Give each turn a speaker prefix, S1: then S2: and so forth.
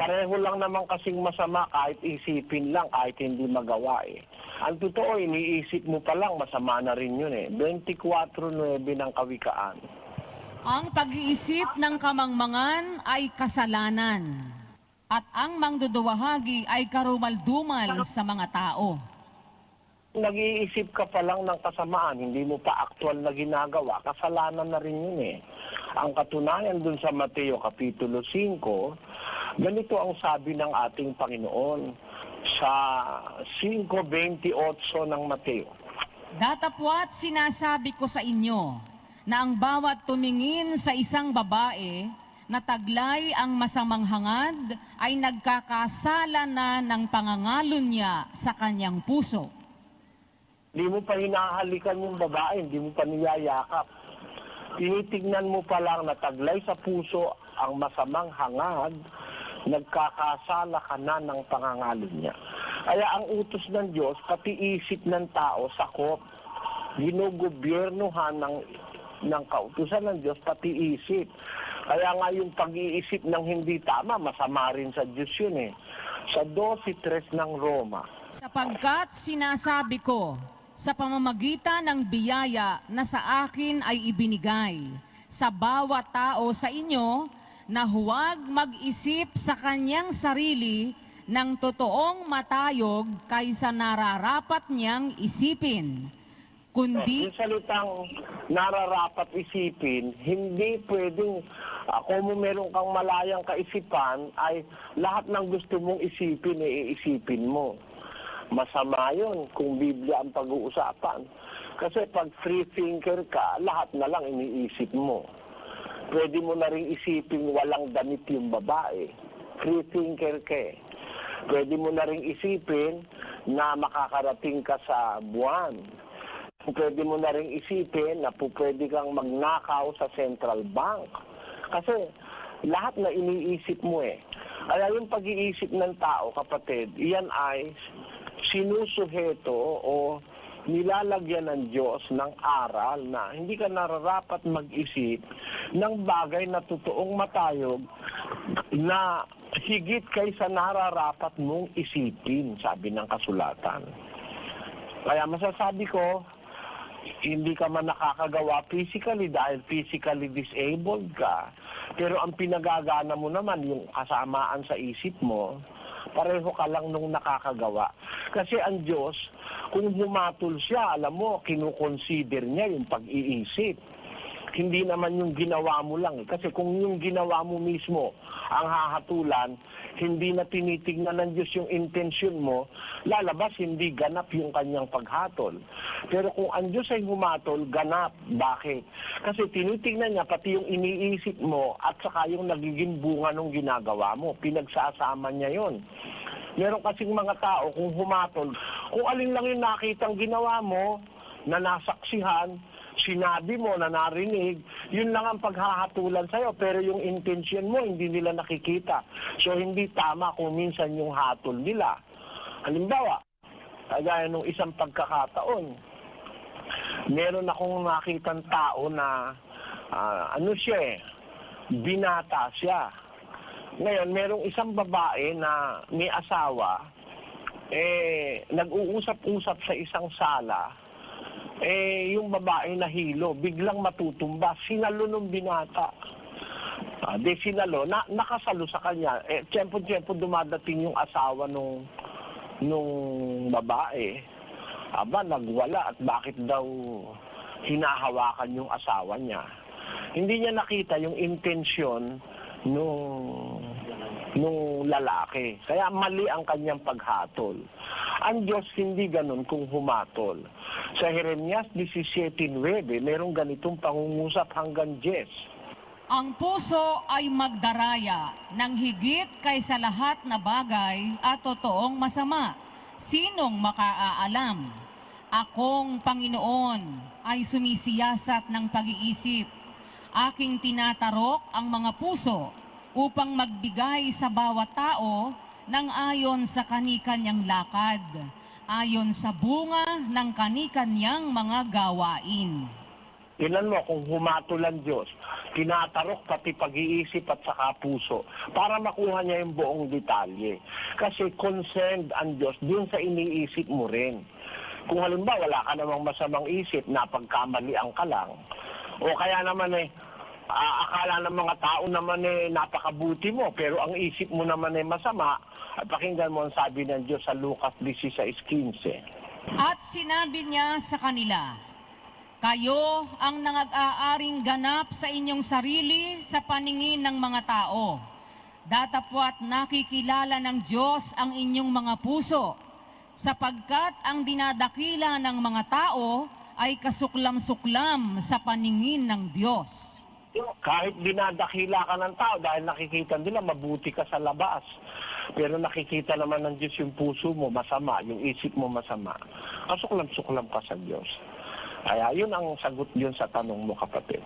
S1: pareho lang naman kasing masama kahit isipin lang, kahit hindi magawa eh. Ang totoo, iniisip mo pa lang, masama na rin yun eh. 24-9 ng kawikaan.
S2: Ang pag-iisip ng kamangmangan ay kasalanan. At ang mangduduwahagi ay karumaldumal sa mga tao.
S1: Nag-iisip ka pa lang ng kasamaan, hindi mo pa aktual na ginagawa, kasalanan na rin yun eh. Ang katunayan dun sa Mateo Kapitulo 5, ganito ang sabi ng ating Panginoon sa 5.28 ng Mateo.
S2: Datapwat sinasabi ko sa inyo na ang bawat tumingin sa isang babae na taglay ang masamang hangad ay nagkakasala na ng pangangalon niya sa kanyang puso.
S1: Hindi mo pa hinahalikan yung babae, hindi mo pa niyayakap. Tinitignan mo pa lang na taglay sa puso ang masamang hangad, nagkakasala ka na ng pangangalon niya. Kaya ang utos ng Diyos, pati isip ng tao, sakop, ginugobyernohan ng, ng kautusan ng Diyos, pati isip. Kaya nga yung pag-iisip ng hindi tama, masama rin sa Diyos yun eh. Sa 12.3 ng Roma,
S2: Sapagkat sinasabi ko, sa pamamagitan ng biyaya na sa akin ay ibinigay, sa bawat tao sa inyo na huwag mag-isip sa kanyang sarili ng totoong matayog kaysa nararapat niyang isipin, kundi
S1: Yung salitang nararapat isipin, hindi pwedeng, uh, kung meron kang malayang kaisipan, ay lahat ng gusto mong isipin, iisipin mo. Masama yun kung Biblia ang pag-uusapan. Kasi pag free thinker ka, lahat na lang iniisip mo. Pwede mo na rin isipin walang damit yung babae. Free thinker ka eh. Pwede mo na rin isipin na makakarating ka sa buwan. Pwede mo na rin isipin na pwede kang magnakaw sa central bank. Kasi lahat na iniisip mo eh. Kaya yung pag-iisip ng tao, kapatid, iyan ay sinusuheto o nilalagyan ng Diyos ng aral na hindi ka nararapat mag-isip ng bagay na totoong matayog na higit kaysa nararapat mong isipin, sabi ng kasulatan. Kaya masasabi ko, hindi ka man nakakagawa physically dahil physically disabled ka. Pero ang pinagagana mo naman, yung kasamaan sa isip mo, pareho ka lang nung nakakagawa. Kasi ang Diyos, kung humatol siya, alam mo, kinukonsider niya yung pag-iisip. Hindi naman yung ginawa mo lang. eh. Kasi kung yung ginawa mo mismo ang hahatulan, hindi na tinitignan ng Diyos yung intensyon mo, lalabas hindi ganap yung kanyang paghatol. Pero kung ang Diyos ay humatol, ganap. Bakit? Kasi tinitignan niya pati yung iniisip mo at saka yung nagiging bunga ng ginagawa mo. Pinagsasama niya yon. Meron kasing mga tao kung humatol, kung alin lang yung nakitang ginawa mo, na nasaksihan, sinabi mo na narinig, yun lang ang paghahatulan sa'yo. Pero yung intention mo, hindi nila nakikita. So, hindi tama kung minsan yung hatol nila. Halimbawa, kagaya nung isang pagkakataon, meron akong nakitang tao na, ah, ano siya eh, binata siya. Ngayon, merong isang babae na may asawa, eh, nag-uusap-usap sa isang sala, eh, yung babae na hilo, biglang matutumba, sinalo ng binata. Ah, de sinalo, na, nakasalo sa kanya. Eh, tiyempo-tiyempo dumadating yung asawa nung, nung babae. Aba, nagwala at bakit daw hinahawakan yung asawa niya. Hindi niya nakita yung intensyon nung nung lalaki. Kaya mali ang kanyang paghatol. Ang Diyos hindi ganun kung humatol. Sa Jeremias 17.9, merong ganitong pangungusap hanggang 10.
S2: ang puso ay magdaraya ng higit kaysa lahat na bagay at totoong masama. Sinong makaaalam? Akong Panginoon ay sumisiyasat ng pag-iisip. Aking tinatarok ang mga puso upang magbigay sa bawat tao ng ayon sa kanikanyang lakad, ayon sa bunga ng kanikanyang mga gawain.
S1: Tingnan mo kung humatol ang Diyos. tinatarok pati pag-iisip at saka puso para makuha niya yung buong detalye. Kasi concerned ang Diyos din sa iniisip mo rin. Kung halimbawa wala ka namang masamang isip, napagkamalian ka lang, o kaya naman eh, Ah, akala ng mga tao naman eh napakabuti mo pero ang isip mo naman eh masama at pakinggan mo ang sabi ng Diyos sa Lucas 16:15.
S2: At sinabi niya sa kanila, Kayo ang nangag-aaring ganap sa inyong sarili sa paningin ng mga tao. Datapwat nakikilala ng Diyos ang inyong mga puso, sapagkat ang dinadakila ng mga tao ay kasuklam-suklam sa paningin ng Diyos.
S1: Kahit dinadakila ka ng tao dahil nakikita nila mabuti ka sa labas. Pero nakikita naman ng Diyos yung puso mo masama, yung isip mo masama. Kasuklam-suklam ka sa Diyos. Kaya yun ang sagot yun sa tanong mo kapatid.